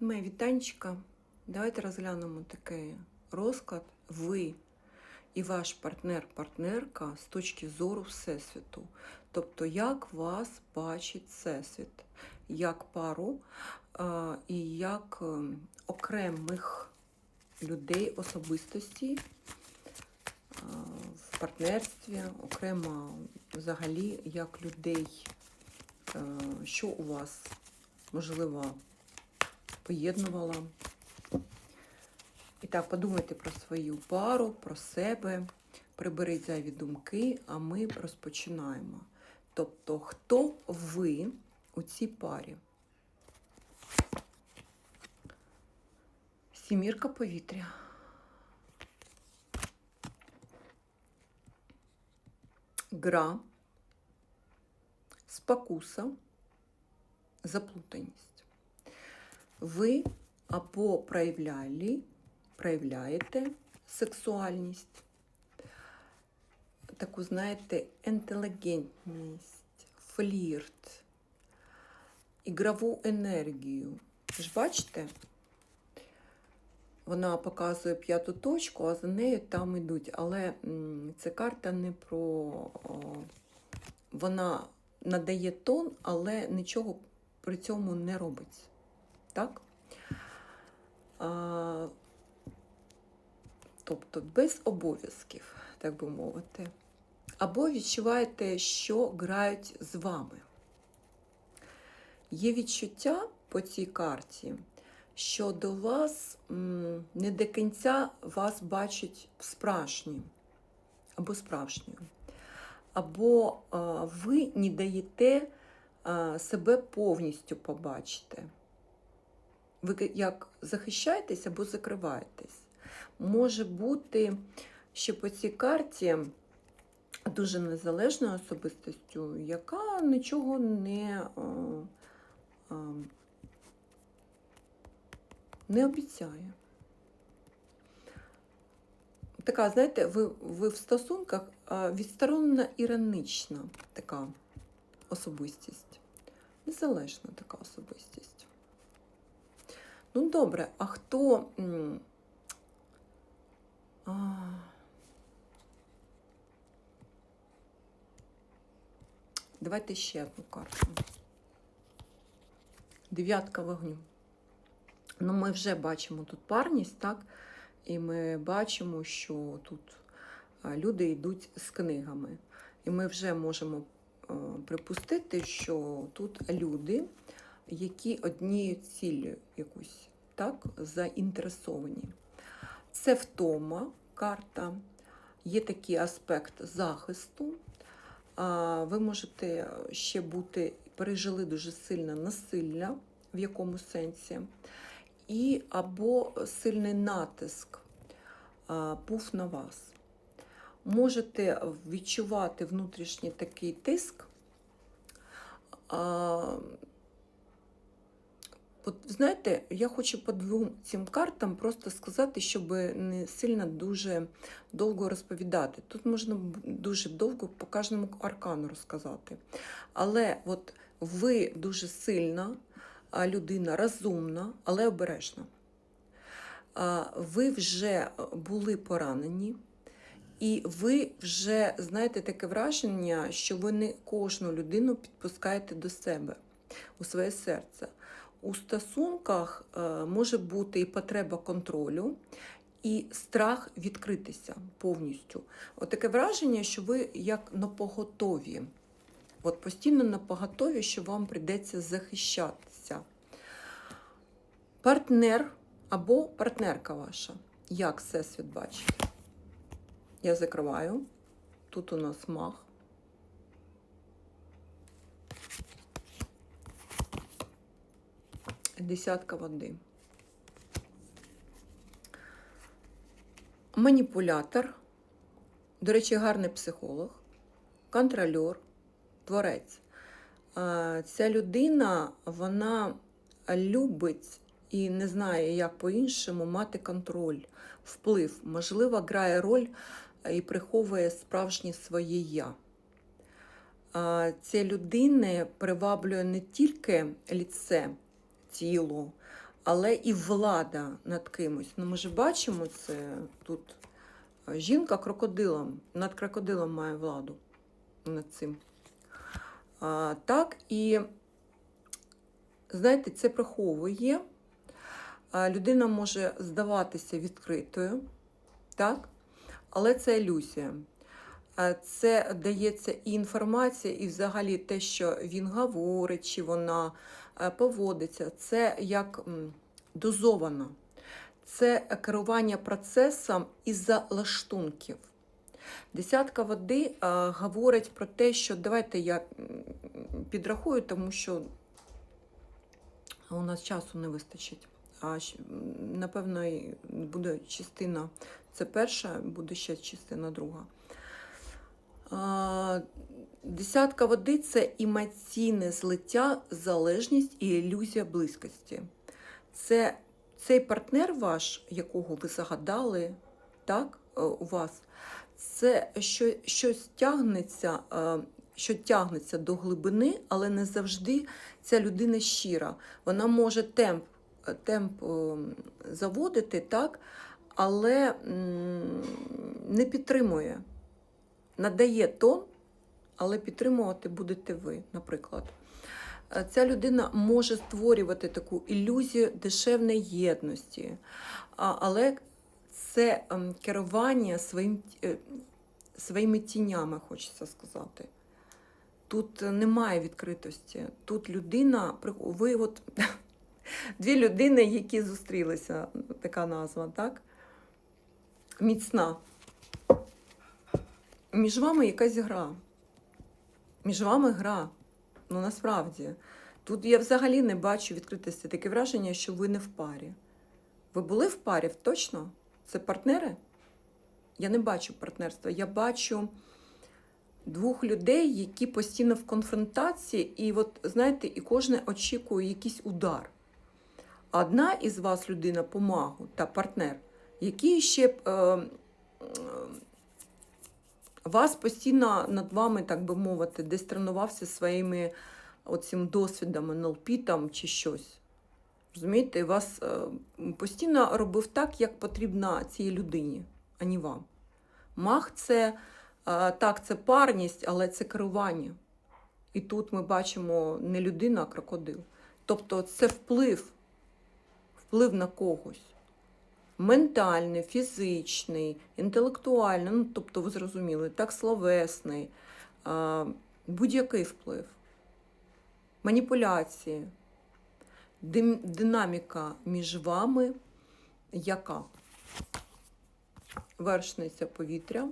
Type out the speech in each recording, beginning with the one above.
Моє вітанчика. Давайте розглянемо такий розклад. Ви і ваш партнер-партнерка з точки зору Всесвіту. Тобто, як вас бачить Всесвіт, як пару і як е, окремих людей, особистості в партнерстві, окремо взагалі як людей, е, що у вас можливо поєднувала. І так, подумайте про свою пару, про себе, приберіть зайві думки, а ми розпочинаємо. Тобто, хто ви у цій парі? Сімірка повітря. Гра, спокуса, заплутаність. Ви або проявляли, проявляєте сексуальність, таку, знаєте, інтелігентність, флірт, ігрову енергію. Ви ж бачите? Вона показує п'яту точку, а за нею там йдуть. Але це карта не про. Вона надає тон, але нічого при цьому не робить. Так? А, тобто без обов'язків, так би мовити. Або відчуваєте, що грають з вами. Є відчуття по цій карті, що до вас не до кінця вас бачать справжнім, або справжньою. Або ви не даєте себе повністю побачити. Ви як захищаєтесь або закриваєтесь. Може бути, що по цій карті дуже незалежною особистостю, яка нічого не, а, а, не обіцяє. Така, знаєте, ви, ви в стосунках а, відсторонена іронична така особистість. Незалежна така особистість. Ну, добре, а хто. А... Давайте ще одну карту. Дев'ятка вогню. Ну, ми вже бачимо тут парність, так? І ми бачимо, що тут люди йдуть з книгами. І ми вже можемо е, припустити, що тут люди, які однією ціллю якусь так, заінтересовані. Це втома карта, є такий аспект захисту. Ви можете ще бути, пережили дуже сильне насилля, в якому сенсі, і або сильний натиск був на вас. Можете відчувати внутрішній такий тиск. От знаєте, я хочу по двом цим картам просто сказати, щоб не сильно дуже довго розповідати. Тут можна дуже довго по кожному аркану розказати. Але от ви дуже сильна людина, розумна, але обережна. Ви вже були поранені, і ви вже знаєте таке враження, що ви не кожну людину підпускаєте до себе у своє серце. У стосунках е, може бути і потреба контролю, і страх відкритися повністю. От таке враження, що ви як на поготові. От постійно на поготові, що вам прийдеться захищатися. Партнер або партнерка ваша. Як всесвіт бачить? Я закриваю. Тут у нас мах. Десятка води. Маніпулятор, до речі, гарний психолог, контрольор, творець. Ця людина, вона любить і не знає, як по-іншому мати контроль, вплив. Можливо, грає роль і приховує справжнє своє я. Ця людина приваблює не тільки ліце, тіло, але і влада над кимось. Ну, ми ж бачимо це тут. Жінка крокодилом, над крокодилом має владу над цим. А, так, і знаєте, це приховує. А, людина може здаватися відкритою, так? але це ілюзія. А, Це дається і інформація, і взагалі те, що він говорить, чи вона поводиться, це як дозовано. Це керування процесом із-за лаштунків. Десятка води а, говорить про те, що давайте я підрахую, тому що у нас часу не вистачить. А напевно, буде частина. Це перша, буде ще частина друга. А, Десятка води це емоційне злиття, залежність і ілюзія близькості. Це цей партнер ваш, якого ви загадали, так, е, у вас, це що, щось тягнеться, е, що тягнеться до глибини, але не завжди ця людина щира. Вона може темп, темп е, заводити, так, але не підтримує. Надає тон, але підтримувати будете ви, наприклад. Е, Ця людина може створювати таку ілюзію дешевної єдності, але це ем, керування своїм, е, своїми тінями, хочеться сказати. Тут е, немає відкритості. Тут людина, ви от дві людини, які зустрілися, така назва, так? Міцна. Між вами якась гра. Між вами гра. Ну насправді. Тут я взагалі не бачу відкритості. Таке враження, що ви не в парі. Ви були в парі, точно? Це партнери? Я не бачу партнерства. Я бачу двох людей, які постійно в конфронтації, і от, знаєте, і кожен очікує якийсь удар. Одна із вас людина помагу та партнер, який ще е, е, вас постійно над вами, так би мовити, десь тренувався своїми оцим досвідом НЛП там чи щось. Розумієте, вас е, постійно робив так, як потрібно цій людині, а не вам. Мах це е, так, це парність, але це керування. І тут ми бачимо не людина, а крокодил. Тобто це вплив, вплив на когось. Ментальний, фізичний, інтелектуальний, ну, тобто, ви зрозуміли, так словесний, будь-який вплив, маніпуляції, динаміка між вами яка? Вершниця повітря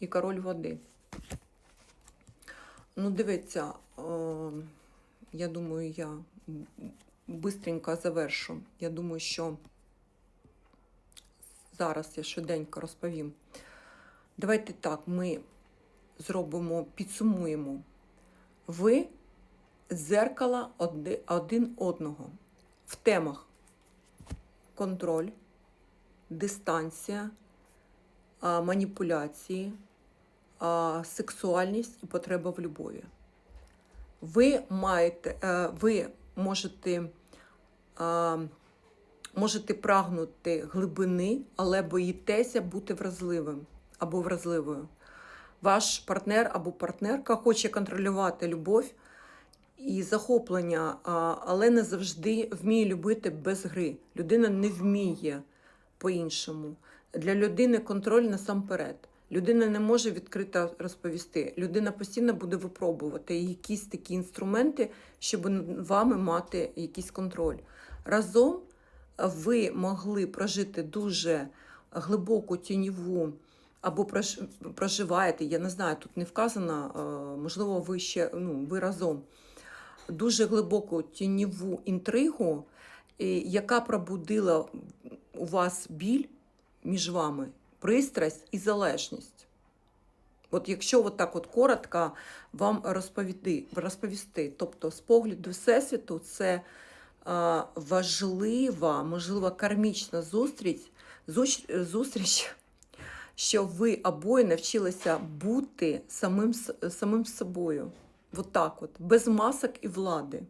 і король води. Ну, дивіться, я думаю, я бистренько завершу. Я думаю, що зараз я швиденько розповім. Давайте так, ми зробимо, підсумуємо. Ви дзеркала один одного в темах контроль, дистанція, маніпуляції, сексуальність і потреба в любові. Ви маєте, е, ви можете, можете прагнути глибини, але боїтеся бути вразливим або вразливою. Ваш партнер або партнерка хоче контролювати любов і захоплення, але не завжди вміє любити без гри. Людина не вміє по-іншому. Для людини контроль насамперед. Людина не може відкрито розповісти. Людина постійно буде випробувати якісь такі інструменти, щоб вами мати якийсь контроль. Разом ви могли прожити дуже глибоку тіньову або проживаєте, я не знаю, тут не вказано, можливо, ви ще ну, ви разом дуже глибоку тіньову інтригу, яка пробудила у вас біль між вами, пристрасть і залежність. От якщо от так от коротко вам розповісти, тобто з погляду Всесвіту, це важлива, можливо, кармічна зустріч, зустріч, що ви обоє навчилися бути самим, самим собою. От так от, без масок і влади.